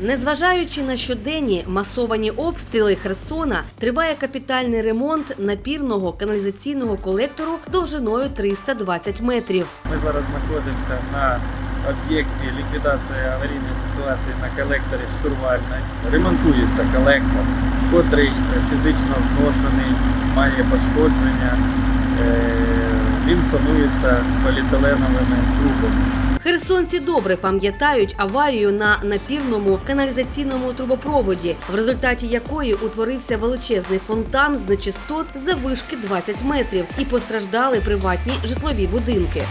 Незважаючи на щоденні масовані обстріли Херсона, триває капітальний ремонт напірного каналізаційного колектору довжиною 320 метрів. Ми зараз знаходимося на об'єкті ліквідації аварійної ситуації на колекторі штурвальної. Ремонтується колектор, котрий фізично зношений, має пошкодження. Е, Він санується поліетиленовими трубами. Херсонці добре пам'ятають аварію на напірному каналізаційному трубопроводі, в результаті якої утворився величезний фонтан з нечистот за вишки 20 метрів і постраждали приватні житлові будинки.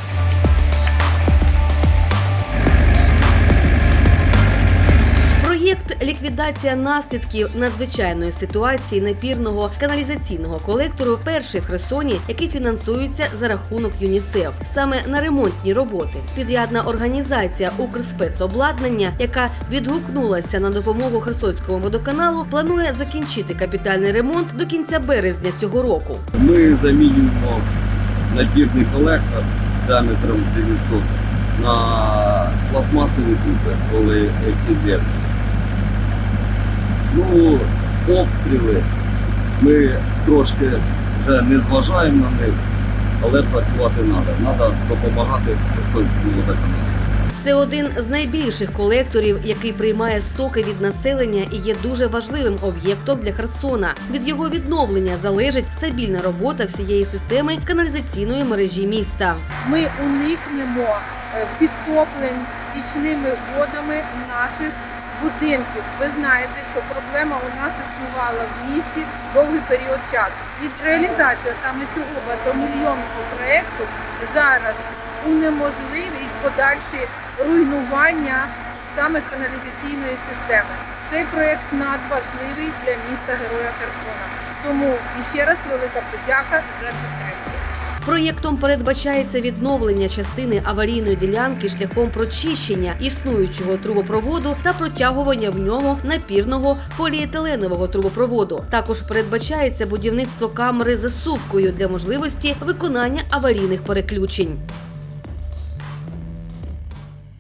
Ліквідація наслідків надзвичайної ситуації напірного каналізаційного колектору перший в Херсоні, який фінансується за рахунок ЮНІСЕФ. Саме на ремонтні роботи підрядна організація Укрспецобладнання, яка відгукнулася на допомогу Херсонському водоканалу, планує закінчити капітальний ремонт до кінця березня цього року. Ми замінюємо набірний колектор діаметром 900 на пластмасові труби, коли ftv Ну, обстріли ми трошки вже не зважаємо на них, але працювати треба. Треба допомагати Херсонському водоканалу. Це один з найбільших колекторів, який приймає стоки від населення і є дуже важливим об'єктом для Херсона. Від його відновлення залежить стабільна робота всієї системи каналізаційної мережі міста. ми уникнемо е, підтоплень стічними водами наших будинків. Ви знаєте, що проблема у нас існувала в місті довгий період часу. І реалізація саме цього багатомільйонного проєкту зараз унеможливить подальші руйнування саме каналізаційної системи. Цей проєкт надважливий для міста Героя Херсона. Тому іще раз велика подяка за підтримку. Проєктом передбачається відновлення частини аварійної ділянки шляхом прочищення існуючого трубопроводу та протягування в ньому напірного поліетиленового трубопроводу. Також передбачається будівництво камери засувкою для можливості виконання аварійних переключень.